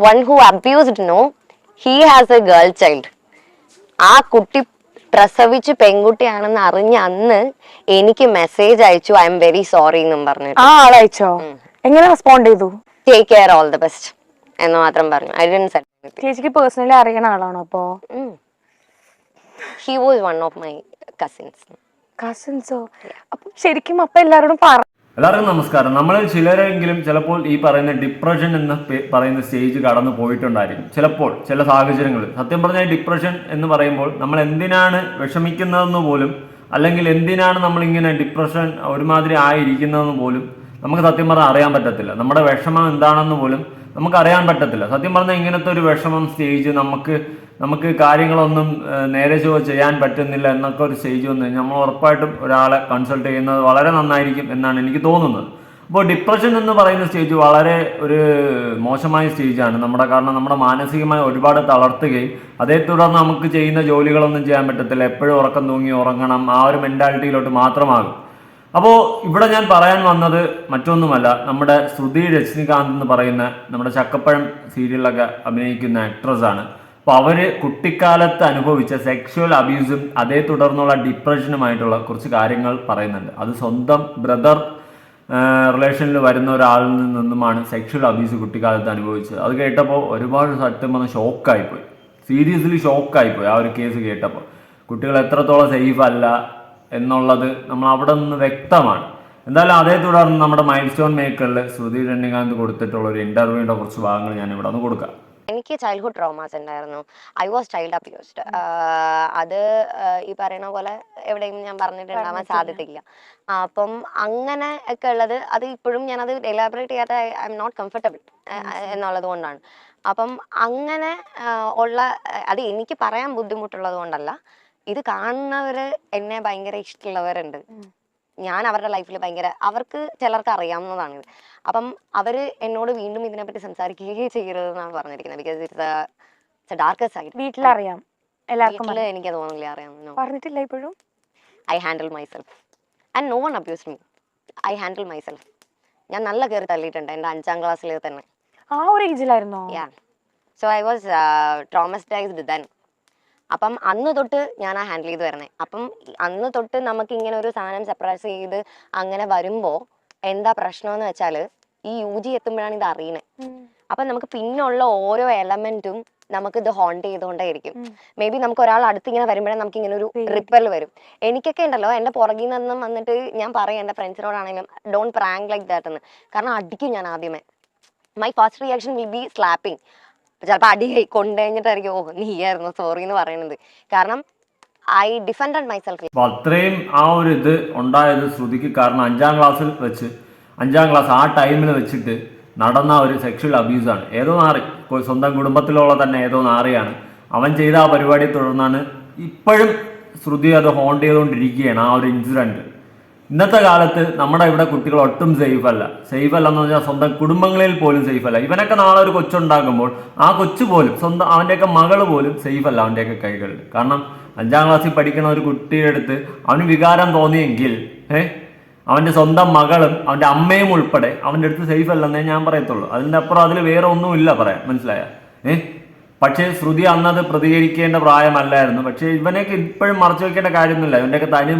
One who abused no he has a girl child ആ കുട്ടി പ്രസവിച്ച് പെൺകുട്ടിയാണെന്ന് അറിഞ്ഞ അന്ന് എനിക്ക് മെസ്സേജ് അയച്ചു ഐ എം വെരി സോറി എന്നും പറഞ്ഞു ആ ആളയച്ചോ എങ്ങനെ റെസ്പോണ്ട് ചെയ്തു? Take care all the best എന്ന് മാത്രം പറഞ്ഞു. ഐ ഡി സെറ്റ് ചേച്ചിക്ക് പേഴ്സണലി അറിയണ ആളാണോ അപ്പോ? He was one of my cousins കസിൻസോ അപ്പൊ ശരിക്കും അപ്പൊ എല്ലാരോടും പറ എല്ലാവർക്കും നമസ്കാരം. നമ്മൾ ചിലരെങ്കിലും ചിലപ്പോൾ ഈ പറയുന്ന ഡിപ്രഷൻ എന്ന പറയുന്ന സ്റ്റേജ് കടന്നു പോയിട്ടുണ്ടായിരിക്കും. ചിലപ്പോൾ ചില സാഹചര്യങ്ങളിൽ. സത്യം പറഞ്ഞാൽ ഡിപ്രഷൻ എന്ന് പറയുമ്പോൾ നമ്മൾ എന്തിനാണ് വിഷമിക്കുന്നതെന്ന് പോലും അല്ലെങ്കിൽ എന്തിനാണ് നമ്മളിങ്ങനെ ഡിപ്രഷൻ ഒരുമാതിരി ആയിരിക്കുന്നതെന്ന് പോലും നമുക്ക് സത്യം പറഞ്ഞാൽ അറിയാൻ പറ്റത്തില്ല. നമ്മുടെ വിഷമം എന്താണെന്ന് പോലും നമുക്ക് അറിയാൻ പറ്റത്തില്ല. സത്യം പറഞ്ഞാൽ ഇങ്ങനത്തെ ഒരു വിഷമം സ്റ്റേജ് നമുക്ക് നമുക്ക് കാര്യങ്ങളൊന്നും നേരെ ചോ ചെയ്യാൻ പറ്റുന്നില്ല എന്നൊക്കെ ഒരു സ്റ്റേജ് വന്നു കഴിഞ്ഞാൽ നമ്മൾ ഉറപ്പായിട്ടും ഒരാളെ കൺസൾട്ട് ചെയ്യുന്നത് വളരെ നന്നായിരിക്കും എന്നാണ് എനിക്ക് തോന്നുന്നത്. അപ്പോൾ ഡിപ്രഷൻ എന്ന് പറയുന്ന സ്റ്റേജ് വളരെ ഒരു മോശമായ സ്റ്റേജാണ് നമ്മുടെ കാരണം നമ്മുടെ മാനസികമായി ഒരുപാട് തളർത്തുകയും അതേ തുടർന്ന് നമുക്ക് ചെയ്യുന്ന ജോലികളൊന്നും ചെയ്യാൻ പറ്റത്തില്ല. എപ്പോഴും ഉറക്കം തൂങ്ങി ഉറങ്ങണം. ആ ഒരു മെന്റാലിറ്റിയിലോട്ട് മാത്രമാകും. അപ്പോൾ ഇവിടെ ഞാൻ പറയാൻ വന്നത് മറ്റൊന്നുമല്ല നമ്മുടെ ശ്രുതി രജനികാന്ത് എന്ന് പറയുന്ന നമ്മുടെ ചക്കപ്പഴം സീരിയലിലൊക്കെ അഭിനയിക്കുന്ന ആക്ട്രസ് ആണ്. അപ്പോൾ അവർ കുട്ടിക്കാലത്ത് അനുഭവിച്ച സെക്ഷുവൽ അബ്യൂസും അതേ തുടർന്നുള്ള ഡിപ്രഷനുമായിട്ടുള്ള കുറച്ച് കാര്യങ്ങൾ പറയുന്നുണ്ട്. അത് സ്വന്തം ബ്രദർ റിലേഷനിൽ വരുന്ന ഒരാളിൽ നിന്നുമാണ് സെക്ഷുവൽ അബ്യൂസ് കുട്ടിക്കാലത്ത് അനുഭവിച്ചത്. അത് കേട്ടപ്പോൾ ഒരുപാട് സത്യം വന്ന് ഷോക്കായിപ്പോയി സീരിയസ്ലി ഷോക്കായിപ്പോയി ആ ഒരു കേസ് കേട്ടപ്പോൾ കുട്ടികൾ എത്രത്തോളം സേഫ് അല്ല എന്നുള്ളത് നമ്മൾ അവിടെ നിന്ന് വ്യക്തമാണ്. എന്തായാലും അതേ തുടർന്ന് നമ്മുടെ മൈൽ സ്റ്റോൺ മേക്കറിൽ ശ്രുതി രണ്യകാന്ത് കൊടുത്തിട്ടുള്ള ഒരു ഇന്റർവ്യൂവിന്റെ കുറച്ച് ഭാഗങ്ങൾ ഞാൻ ഇവിടെ നിന്ന് കൊടുക്കാം. എനിക്ക് ചൈൽഡ്ഹുഡ് ട്രോമാസ് ഉണ്ടായിരുന്നു. ഐ വാസ് ചൈൽഡ് അബ്യൂസ്ഡ് അത് ഈ പറയുന്ന പോലെ എവിടെയും ഞാൻ പറഞ്ഞിട്ടുണ്ടാവാൻ സാധ്യതയില്ല. അപ്പം അങ്ങനെ ഒക്കെ ഉള്ളത് അത് ഇപ്പോഴും ഞാനത് എലാബറേറ്റ് ചെയ്യാത്ത ഐ എം നോട്ട് കംഫർട്ടബിൾ എന്നുള്ളത് കൊണ്ടാണ്. അപ്പം അങ്ങനെ ഉള്ള അത് എനിക്ക് പറയാൻ ബുദ്ധിമുട്ടുള്ളത് കൊണ്ടല്ല. ഇത് കാണുന്നവര് എന്നെ ഭയങ്കര ഇഷ്ടമുള്ളവരുണ്ട്. ഞാൻ അവരുടെ ലൈഫിൽ ഭയങ്കര അവർക്ക് ചിലർക്ക് അറിയാവുന്നതാണ് ഇത്. അപ്പം അവർ എന്നോട് വീണ്ടും ഇതിനെപ്പറ്റി സംസാരിക്കുകയേ ചെയ്യരുതെന്നാണ് പറഞ്ഞിരിക്കുന്നത്. ബിക്കോസ് ഇറ്റ്സ് ഡാർക്ക് സൈഡ് വീട്ടിലറിയാം. എല്ലാവർക്കും എനിക്ക് തോന്നില്ല അറിയാം. പറഞ്ഞിട്ടില്ല ഇപ്പോഴും? I handle myself and no one abuse me I handle myself ഞാൻ നല്ല കയറി തള്ളിയിട്ടുണ്ട് എന്റെ അഞ്ചാം ക്ലാസ്സിൽ തന്നെ. ആ ഒരു ഏജിലായിരുന്നോ yeah so I was traumatised then അപ്പം അന്ന് തൊട്ട് ഞാൻ ആ ഹാൻഡിൽ ചെയ്ത് വരണേ. അപ്പം അന്ന് തൊട്ട് നമുക്ക് ഇങ്ങനെ ഒരു സാധനം സർപ്രൈസ് ചെയ്ത് അങ്ങനെ വരുമ്പോ എന്താ പ്രശ്നം എന്ന് വെച്ചാൽ ഈ യു ജി എത്തുമ്പോഴാണ് ഇത് അറിയണേ. അപ്പം നമുക്ക് പിന്നുള്ള ഓരോ എലമെന്റും നമുക്ക് ഇത് ഹോണ്ട് ചെയ്തുകൊണ്ടേയിരിക്കും മേ ബി നമുക്ക് ഒരാൾ അടുത്ത് ഇങ്ങനെ വരുമ്പോഴേ നമുക്ക് ഇങ്ങനെ ഒരു റിപ്പൽ വരും. എനിക്കൊക്കെ ഉണ്ടല്ലോ എന്റെ പുറകിൽ നിന്നും വന്നിട്ട് ഞാൻ പറയും എന്റെ ഫ്രണ്ട്സിനോടാണെങ്കിലും ഡോണ്ട് പ്രാങ്ക് ലൈക്ക് ദാറ്റ് എന്ന് കാരണം അടിക്കും ഞാൻ ആദ്യമേ. My first reaction will be slapping ചിലപ്പോൾ അടി കൊണ്ടുകഴിഞ്ഞിട്ടായിരിക്കും ഓ നീയായിരുന്നു സോറി എന്ന് പറയുന്നത്. കാരണം ഐ ഡിഫൻഡ് മൈസെൽഫ് അപ്പൊ അത്രയും ആ ഒരു ഇത് ഉണ്ടായത് ശ്രുതിക്ക് കാരണം അഞ്ചാം ക്ലാസ്സിൽ വെച്ച് അഞ്ചാം ക്ലാസ് ആ ടൈമിൽ വെച്ചിട്ട് നടന്ന ഒരു സെക്ഷൽ അബ്യൂസാണ് ഏതോ നാറി സ്വന്തം കുടുംബത്തിലുള്ള തന്നെ ഏതോ നാറിയാണ്. അവൻ ചെയ്ത ആ പരിപാടിയെ തുടർന്നാണ് ഇപ്പോഴും ശ്രുതി അത് ഹോണ്ട് ചെയ്തുകൊണ്ടിരിക്കുകയാണ് ആ ഒരു ഇൻസിഡന്റ് ഇന്നത്തെ കാലത്ത് നമ്മുടെ ഇവിടെ കുട്ടികൾ ഒട്ടും സേഫ് അല്ല. സേഫ് അല്ല എന്ന് പറഞ്ഞാൽ സ്വന്തം കുടുംബങ്ങളിൽ പോലും സേഫ് അല്ല. ഇവനൊക്കെ നാളെ ഒരു കൊച്ചുണ്ടാകുമ്പോൾ ആ കൊച്ചു പോലും സ്വന്തം അവന്റെയൊക്കെ മകൾ പോലും സേഫ് അല്ല അവന്റെയൊക്കെ കൈകളിൽ. കാരണം അഞ്ചാം ക്ലാസ്സിൽ പഠിക്കുന്ന ഒരു കുട്ടിയുടെ അടുത്ത് അവന് വികാരം തോന്നിയെങ്കിൽ ഏഹ് അവന്റെ സ്വന്തം മകളും അവന്റെ അമ്മയും ഉൾപ്പെടെ അവന്റെ അടുത്ത് സേഫ് അല്ലെന്നേ ഞാൻ പറയത്തുള്ളൂ. അതിന്റെ അപ്പുറം അതിൽ വേറെ ഒന്നുമില്ല പറയാൻ. മനസ്സിലായ? ഏഹ് പക്ഷേ ശ്രുതി അന്നത് പ്രതികരിക്കേണ്ട പ്രായമല്ലായിരുന്നു. പക്ഷേ ഇവനെയൊക്കെ ഇപ്പോഴും മറച്ചു വെക്കേണ്ട കാര്യമൊന്നുമില്ല. ഇവന്റെയൊക്കെ തനി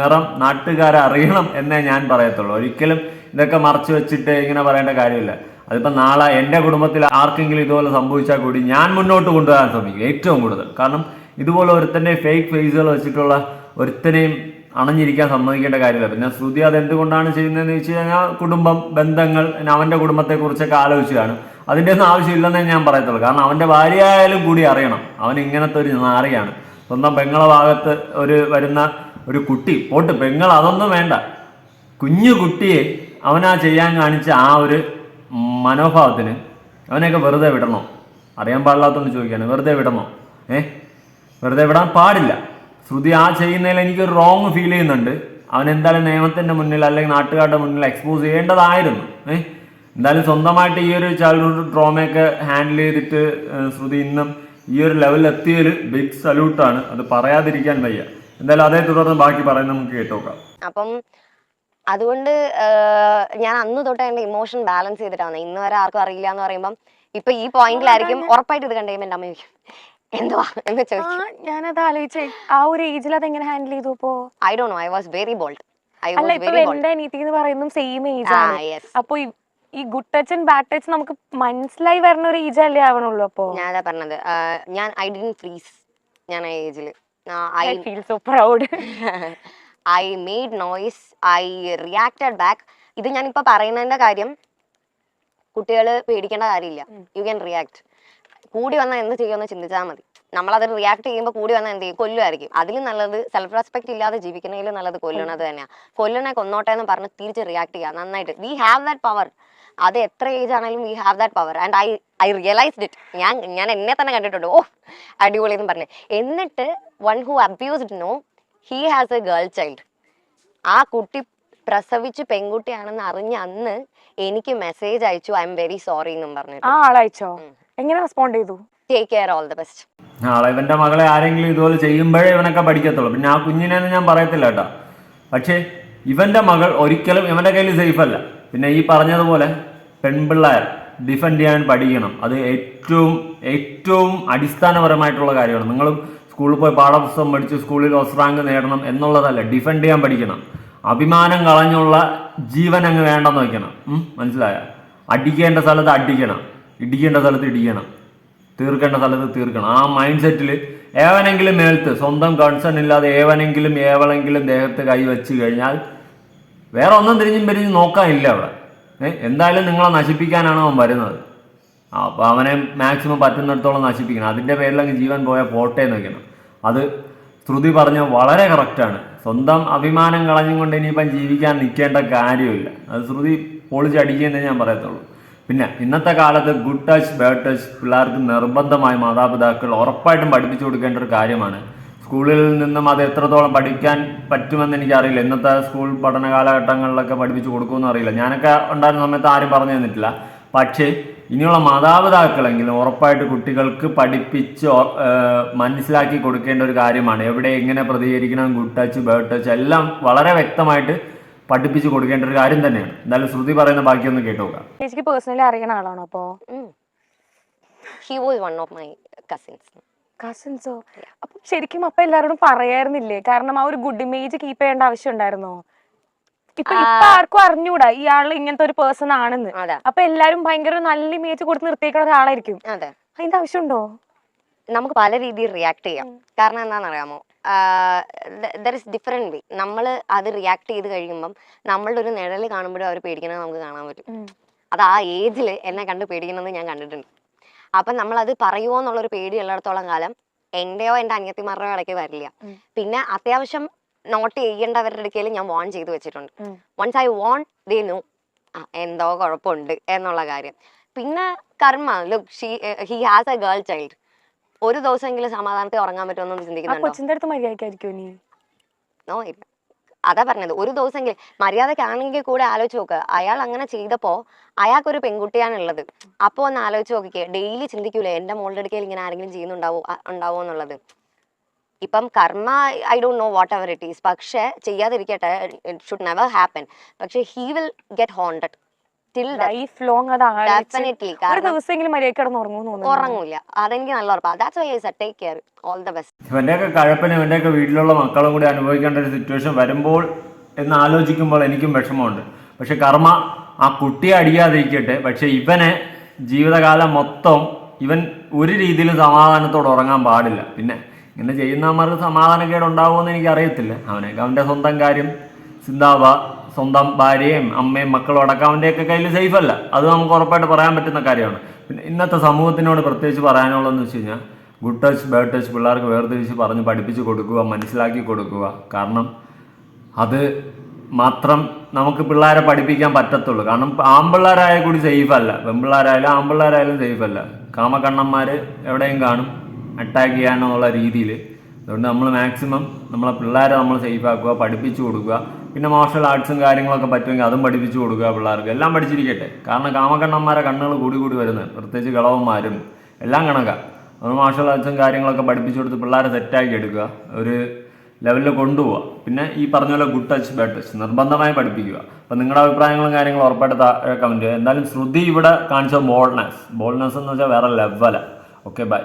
നിറം നാട്ടുകാരെ അറിയണം എന്നേ ഞാൻ പറയത്തുള്ളൂ. ഒരിക്കലും ഇതൊക്കെ മറച്ചു വെച്ചിട്ട് ഇങ്ങനെ പറയേണ്ട കാര്യമില്ല. അതിപ്പോൾ നാളെ എന്റെ കുടുംബത്തിൽ ആർക്കെങ്കിലും ഇതുപോലെ സംഭവിച്ചാൽ കൂടി ഞാൻ മുന്നോട്ട് കൊണ്ടുവരാൻ ശ്രമിക്കും ഏറ്റവും കൂടുതൽ. കാരണം ഇതുപോലെ ഒരുത്തന്റെ ഫേക്ക് ഫേസുകൾ വെച്ചിട്ടുള്ള ഒരുത്തനെയും അണഞ്ഞിരിക്കാൻ സമ്മതിക്കേണ്ട കാര്യമില്ല. പിന്നെ ശ്രുതി അത് എന്തുകൊണ്ടാണ് ചെയ്യുന്നതെന്ന് വെച്ച് കഴിഞ്ഞാൽ കുടുംബം ബന്ധങ്ങൾ അവന്റെ കുടുംബത്തെക്കുറിച്ചൊക്കെ ആലോചിച്ചാണ് അതിന്റെ ഒന്നും ആവശ്യമില്ലെന്നേ ഞാൻ പറയത്തുള്ളൂ. കാരണം അവന്റെ ഭാര്യയായാലും കൂടി അറിയണം. അവൻ ഇങ്ങനത്തെ ഒരു നാറിയാണ്. സ്വന്തം പെങ്ങളെ ഭാഗത്ത് ഒരു വരുന്ന ഒരു കുട്ടി. പോട്ട് പെങ്ങൾ അതൊന്നും വേണ്ട. കുഞ്ഞു കുട്ടിയെ അവനാ ചെയ്യാൻ കാണിച്ച ആ ഒരു മനോഭാവത്തിന് അവനെയൊക്കെ വെറുതെ വിടണോ? അറിയാൻ പാടില്ലാത്തതുകൊണ്ട് ചോദിക്കുകയാണ്. വെറുതെ വിടണോ? ഏ? വെറുതെ വിടാൻ പാടില്ല. ശ്രുതി ആ ചെയ്യുന്നതിൽ എനിക്കൊരു റോങ് ഫീൽ ചെയ്യുന്നുണ്ട്. അവൻ എന്തായാലും നിയമത്തിന്റെ മുന്നിൽ അല്ലെങ്കിൽ നാട്ടുകാരുടെ മുന്നിൽ എക്സ്പോസ് ചെയ്യേണ്ടതായിരുന്നു. ഏ? എന്തായാലും സ്വന്തമായിട്ട് ഈ ഒരു ചൈൽഡ്ഹുഡ് ട്രോമയൊക്കെ ഹാൻഡിൽ ചെയ്തിട്ട് ശ്രുതി ഇന്നും ഈ ഒരു ലെവലിൽ എത്തിയൊരു ബിഗ് സല്യൂട്ടാണ് അത് പറയാതിരിക്കാൻ വയ്യ. എന്തായാലും അതേ തുടർന്ന് ബാക്കി പറയുന്നത് നമുക്ക് കേട്ടോക്കാം. അപ്പം അതുകൊണ്ട് ഞാൻ അന്ന് തൊട്ട് എന്റെ ഇമോഷൻ ബാലൻസ് ചെയ്തിട്ടാണ്. ഇന്ന് വരെ ആർക്കും അറിയില്ല എന്ന് പറയുമ്പം ഇപ്പൊ ഈ പോയിന്റിലായിരിക്കും ഉറപ്പായിട്ട് ഇത് കണ്ടു കഴിയുമ്പോൾ അമ്മ ചോദിക്കും എന്തുവാ? എന്ന് ചോദിക്കും. ഞാനത് ആലോചിച്ചേ ആ ഒരു ഏജിൽ അതെങ്ങനെ ഹാൻഡിൽ ചെയ്തു അപ്പോ I do know I was very bold I അല്ല വാസ് ഇപ്പൊ വെരി ബോൾഡ് എന്റെ അനീതി എന്ന് പറയുന്നതും സെയിം ഏജ് ആണ്. അപ്പൊ ഈ- good touch and bad touch നമുക്ക് മനസ്സിലായി വരുന്ന ഒരു ഏജ് അല്ലേ ആവണുള്ളൂ അപ്പോ? ഞാനതാ പറഞ്ഞത്. ഞാൻ ഐ ഡിൻ ഫ്രീസ് ഞാൻ ആ ഏജിൽ I I feel so proud I made noise I reacted back ഇത് ഞാനിപ്പോൾ പറയുന്നതിന്റെ കാര്യം കുട്ടികൾ പേടിക്കേണ്ട കാര്യമില്ല. യു ക്യാൻ റിയാക്ട് കൂടി വന്നാൽ എന്ത് ചെയ്യുമെന്ന് ചിന്തിച്ചാൽ മതി. നമ്മളത് റിയാക്ട് ചെയ്യുമ്പോൾ കൂടി വന്നാൽ എന്ത് ചെയ്യും? കൊല്ലുമായിരിക്കും അതിലും നല്ലത് സെൽഫ് റെസ്പെക്ട് ഇല്ലാതെ ജീവിക്കുന്നതിലും നല്ലത് കൊല്ലണത് തന്നെയാണ് കൊല്ലണെ കൊന്നോട്ടെ എന്ന് പറഞ്ഞ് തിരിച്ച് റിയാക്ട് ചെയ്യുക നന്നായിട്ട്. വി ഹാവ് ദാറ്റ് പവർ അത് എത്ര ഏജ് ആണെങ്കിലും we have that power and I I realised it ഞാൻ ഞാൻ എന്നെ തന്നെ കണ്ടിട്ടുണ്ട്. ഓ അടിപൊളി എന്ന് പറഞ്ഞു. എന്നിട്ട് one who abused no he has a girl child ആ കുട്ടി പ്രസവിച്ച് പെൺകുട്ടിയാണെന്ന് അറിഞ്ഞ അന്ന് എനിക്ക് മെസ്സേജ് അയച്ചു ഐ എം വെരി സോറി എന്നും പറഞ്ഞു ആ ആളയച്ചോ? എങ്ങനെ റെസ്പോണ്ട് ചെയ്തു? Take care all the best നാളെ ഇവന്റെ മകളെ ആരെങ്കിലും ഇതുപോലെ ചെയ്യുമ്പോഴേ ഇവനൊക്കെ പഠിക്കത്തുള്ളൂ. പിന്നെ ആ കുഞ്ഞിനെ ഞാൻ പറയത്തില്ല കേട്ടോ. പക്ഷേ ഇവന്റെ മകൾ ഒരിക്കലും ഇവന്റെ കയ്യിൽ സേഫ് അല്ല. പിന്നെ ഈ പറഞ്ഞതുപോലെ പെൺപിള്ളേർ ഡിഫെൻഡ് ചെയ്യാൻ പഠിക്കണം. അത് ഏറ്റവും ഏറ്റവും അടിസ്ഥാനപരമായിട്ടുള്ള കാര്യമാണ്. നിങ്ങളും സ്കൂളിൽ പോയി പാഠപുസ്തകം പഠിച്ച് സ്കൂളിൽ ഫസ്റ്റ് റാങ്ക് നേടണം എന്നുള്ളതല്ല. ഡിഫെൻഡ് ചെയ്യാൻ പഠിക്കണം. അഭിമാനം കളഞ്ഞുള്ള ജീവൻ അങ്ങ് വേണ്ടെന്ന് മനസ്സിലായ മനസ്സിലായോ? അടിക്കേണ്ട സ്ഥലത്ത് അടിക്കണം. ഇടിക്കേണ്ട സ്ഥലത്ത് ഇടിക്കണം. തീർക്കേണ്ട സ്ഥലത്ത് തീർക്കണം. ആ മൈൻഡ് സെറ്റിൽ ഏവനെങ്കിലും മേൽത്ത് സ്വന്തം കൺസേൺ ഇല്ലാതെ ഏവനെങ്കിലും ഏവളെങ്കിലും ദേഹത്ത് കൈവച്ച് കഴിഞ്ഞാൽ വേറെ ഒന്നും തിരിഞ്ഞും പിരിഞ്ഞും നോക്കാനില്ല അവിടെ. എന്തായാലും നിങ്ങളെ നശിപ്പിക്കാനാണ് അവൻ വരുന്നത്. അപ്പോൾ അവനെ മാക്സിമം പറ്റുന്നിടത്തോളം നശിപ്പിക്കണം. അതിന്റെ പേരിലങ്ങ് ജീവൻ പോയാൽ പോട്ടെ എന്ന് വയ്ക്കണം അത് ശ്രുതി പറഞ്ഞ വളരെ കറക്റ്റാണ് സ്വന്തം അഭിമാനം കളഞ്ഞുകൊണ്ട് ഇനിയിപ്പം ജീവിക്കാൻ നിൽക്കേണ്ട കാര്യമില്ല. അത് ശ്രുതി പൊളിച്ചടിക്കുന്നേ ഞാൻ പറയത്തുള്ളൂ. പിന്നെ ഇന്നത്തെ കാലത്ത് ഗുഡ് ടച്ച് ബാഡ് ടച്ച് പിള്ളേർക്ക് നിർബന്ധമായി മാതാപിതാക്കൾ ഉറപ്പായിട്ടും പഠിപ്പിച്ചു കൊടുക്കേണ്ട ഒരു കാര്യമാണ് സ്കൂളിൽ നിന്നും അത് എത്രത്തോളം പഠിക്കാൻ പറ്റുമെന്ന് എനിക്കറിയില്ല. ഇന്നത്തെ സ്കൂൾ പഠന കാലഘട്ടങ്ങളിലൊക്കെ പഠിപ്പിച്ചു കൊടുക്കുമെന്ന് അറിയില്ല. ഞാനൊക്കെ ഉണ്ടായിരുന്ന സമയത്ത് ആരും പറഞ്ഞു തന്നിട്ടില്ല. പക്ഷേ ഇനിയുള്ള മാതാപിതാക്കളെങ്കിലും ഉറപ്പായിട്ട് കുട്ടികൾക്ക് പഠിപ്പിച്ച് മനസ്സിലാക്കി കൊടുക്കേണ്ട ഒരു കാര്യമാണ്. എവിടെ എങ്ങനെ പ്രതികരിക്കണം ഗുഡ് ടച്ച് ബേഡ് ടച്ച് എല്ലാം വളരെ വ്യക്തമായിട്ട് പഠിപ്പിച്ച് കൊടുക്കേണ്ട ഒരു കാര്യം തന്നെയാണ്. എന്തായാലും ശ്രുതി പറയുന്ന ബാക്കിയൊന്നും കേട്ടു നോക്കാം. ചേച്ചിക്ക് പേഴ്സണലി അറിയുന്ന ആളാണോ അപ്പോ? He was one of my cousins കസിൻസോ അപ്പൊ ശരിക്കും അപ്പൊ എല്ലാരോടും പറയായിരുന്നില്ലേ? കാരണം ആ ഒരു ഗുഡ് ഇമേജ് കീപ്പ് ചെയ്യേണ്ട ആവശ്യം ഉണ്ടായിരുന്നോ ഇപ്പൊ ഇപ്പൊ ആർക്കും അറിഞ്ഞൂടാ ഇയാൾ ഇങ്ങനത്തെ ഒരു പേഴ്സൺ ആണെന്ന്. അപ്പൊ എല്ലാരും ഭയങ്കര നല്ല ഇമേജ് കൊടുത്ത് നിർത്തിയേക്കുന്ന ഒരാളായിരിക്കും. അതെ. അതിന്റെ ആവശ്യമുണ്ടോ? നമുക്ക് പല രീതിയിൽ റിയാക്ട് ചെയ്യാം. കാരണം എന്താണെന്നറിയാമോ? ദർ ഇസ് ഡിഫറെന്റ് വേ നമ്മൾ അത് റിയാക്ട് ചെയ്ത് കഴിയുമ്പം നമ്മളുടെ ഒരു നിഴൽ കാണുമ്പോഴും അവർ പേടിക്കുന്നത് നമുക്ക് കാണാൻ പറ്റും. അത് ആ ഏജിൽ എന്നെ കണ്ട് പേടിക്കുന്നത് ഞാൻ കണ്ടിട്ടുണ്ട്. അപ്പം നമ്മളത് പറയുമോ എന്നുള്ളൊരു പേടി ഉള്ളിടത്തോളം കാലം എന്റെയോ എന്റെ അനിയത്തിമാരുടെയോ ഇടയ്ക്ക് വരില്ല. പിന്നെ അത്യാവശ്യം നോട്ട് ചെയ്യേണ്ടവരുടെ ഇടയ്ക്കലും ഞാൻ വോൺ ചെയ്തു വെച്ചിട്ടുണ്ട്. Once I warn they know എന്തോ കുഴപ്പമുണ്ട് എന്നുള്ള കാര്യം. പിന്നെ കർമ്മ look she he has a girl child ഒരു ദിവസമെങ്കിലും സമാധാനത്തിൽ ഉറങ്ങാൻ പറ്റുമെന്ന് ചിന്തിക്കുന്നുണ്ടോ? കൊച്ചിന്റെ അടുത്ത് മര്യാദക്കായിരിക്കും നീ? നോ ഇല്ല. അതാ പറഞ്ഞത്. ഒരു ദിവസം മര്യാദക്കാണെങ്കിൽ കൂടെ ആലോചിച്ച് നോക്ക്. അയാൾ അങ്ങനെ ചെയ്തപ്പോ അയാൾക്കൊരു പെൺകുട്ടിയാണുള്ളത്. അപ്പോൾ ഒന്ന് ആലോചിച്ച് നോക്കിക്കേ. ഡെയിലി ചിന്തിക്കൂലേ എന്റെ മോളുടെ അടുക്കൽ ഇങ്ങനെ ആരെങ്കിലും ചെയ്യുന്നുണ്ടാവോ? ഉണ്ടാവോ എന്നുള്ളത്. ഇപ്പം കർമ്മ I don't know whatever it is. പക്ഷേ ചെയ്യാതിരിക്കട്ടെ ഇറ്റ് ഷുഡ് നെവർ ഹാപ്പൻ. പക്ഷേ he will get haunted. Life long അത് ആലോചിച്ച് ഡെഫിനറ്റ്ലി ഒരു കാരണം ദിവസമെങ്കിലും മര്യാദ കിടന്ന് ഉറങ്ങുന്നു തോന്നുന്നു ഉറങ്ങൂല. അതെനിക്ക് നല്ല ഉറപ്പാണ് that's why I say take care all the best ഇവന്റെയൊക്കെ കഴപ്പിന് ഇവന്റെയൊക്കെ വീട്ടിലുള്ള മക്കളും കൂടി അനുഭവിക്കേണ്ട ഒരു സിറ്റുവേഷൻ വരുമ്പോൾ എന്ന് ആലോചിക്കുമ്പോൾ എനിക്കും വിഷമമുണ്ട്. പക്ഷെ കർമ്മ ആ കുട്ടിയെ അടിയാതിരിക്കട്ടെ. പക്ഷെ ഇവനെ ജീവിതകാലം മൊത്തം ഇവൻ ഒരു രീതിയിലും സമാധാനത്തോടെ ഉറങ്ങാൻ പാടില്ല. പിന്നെ ഇങ്ങനെ ചെയ്യുന്നവന്മാർക്ക് സമാധാനക്കേട് ഉണ്ടാവുമെന്ന് എനിക്ക് അറിയത്തില്ല അവനൊക്കെ അവന്റെ സ്വന്തം കാര്യം സിന്താബ സ്വന്തം ഭാര്യയും അമ്മയും മക്കളും അടക്കം അവന്റെയൊക്കെ കയ്യിൽ സേഫ് അല്ല. അത് നമുക്ക് ഉറപ്പായിട്ട് പറയാൻ പറ്റുന്ന കാര്യമാണ്. പിന്നെ ഇന്നത്തെ സമൂഹത്തിനോട് പ്രത്യേകിച്ച് പറയാനുള്ളതെന്ന് വെച്ച് കഴിഞ്ഞാൽ ഗുഡ് ടച്ച് ബാഡ് ടച്ച് പിള്ളേർക്ക് വേർതിരിച്ച് പറഞ്ഞ് പഠിപ്പിച്ച് കൊടുക്കുക മനസ്സിലാക്കി കൊടുക്കുക. കാരണം അത് മാത്രം നമുക്ക് പിള്ളേരെ പഠിപ്പിക്കാൻ പറ്റത്തുള്ളൂ. കാരണം ആമ്പിള്ളേരായ കൂടി സേഫ് അല്ല. പെൺപിള്ളേരായാലും ആൺപിള്ളേരായാലും സേഫ് അല്ല. കാമക്കണ്ണന്മാർ എവിടെയും കാണും. അറ്റാക്ക് ചെയ്യാനെന്നുള്ള രീതിയിൽ അതുകൊണ്ട് നമ്മൾ മാക്സിമം നമ്മളെ പിള്ളേരെ നമ്മൾ സേഫ് ആക്കുക പഠിപ്പിച്ചു കൊടുക്കുക. പിന്നെ മാർഷൽ ആർട്സും കാര്യങ്ങളൊക്കെ പറ്റുമെങ്കിൽ അതും പഠിപ്പിച്ചു കൊടുക്കുക പിള്ളേർക്ക്. എല്ലാം പഠിച്ചിരിക്കട്ടെ. കാരണം കാമക്കണ്ണന്മാരെ കണ്ണുകൾ കൂടി കൂടി വരുന്നത്. പ്രത്യേകിച്ച് കളവന്മാരും എല്ലാം കണക്കാണ് അത് മാർഷൽ ആർട്സും കാര്യങ്ങളൊക്കെ പഠിപ്പിച്ചു കൊടുത്ത് പിള്ളേരെ സെറ്റാക്കി എടുക്കുക. ഒരു ലെവലിൽ കൊണ്ടുപോവുക. പിന്നെ ഈ പറഞ്ഞ പോലെ ഗുഡ് ടച്ച് ബാഡ് ടച്ച് നിർബന്ധമായി പഠിപ്പിക്കുക. അപ്പം നിങ്ങളുടെ അഭിപ്രായങ്ങളും കാര്യങ്ങളും ഉറപ്പായിട്ട് കമന്റ് ചെയ്യുക. എന്തായാലും ശ്രുതി ഇവിടെ കാണിച്ച ബോൾനെസ് ബോൾനെസ് എന്ന് വെച്ചാൽ വേറെ ലെവലാണ് ഓക്കെ ബൈ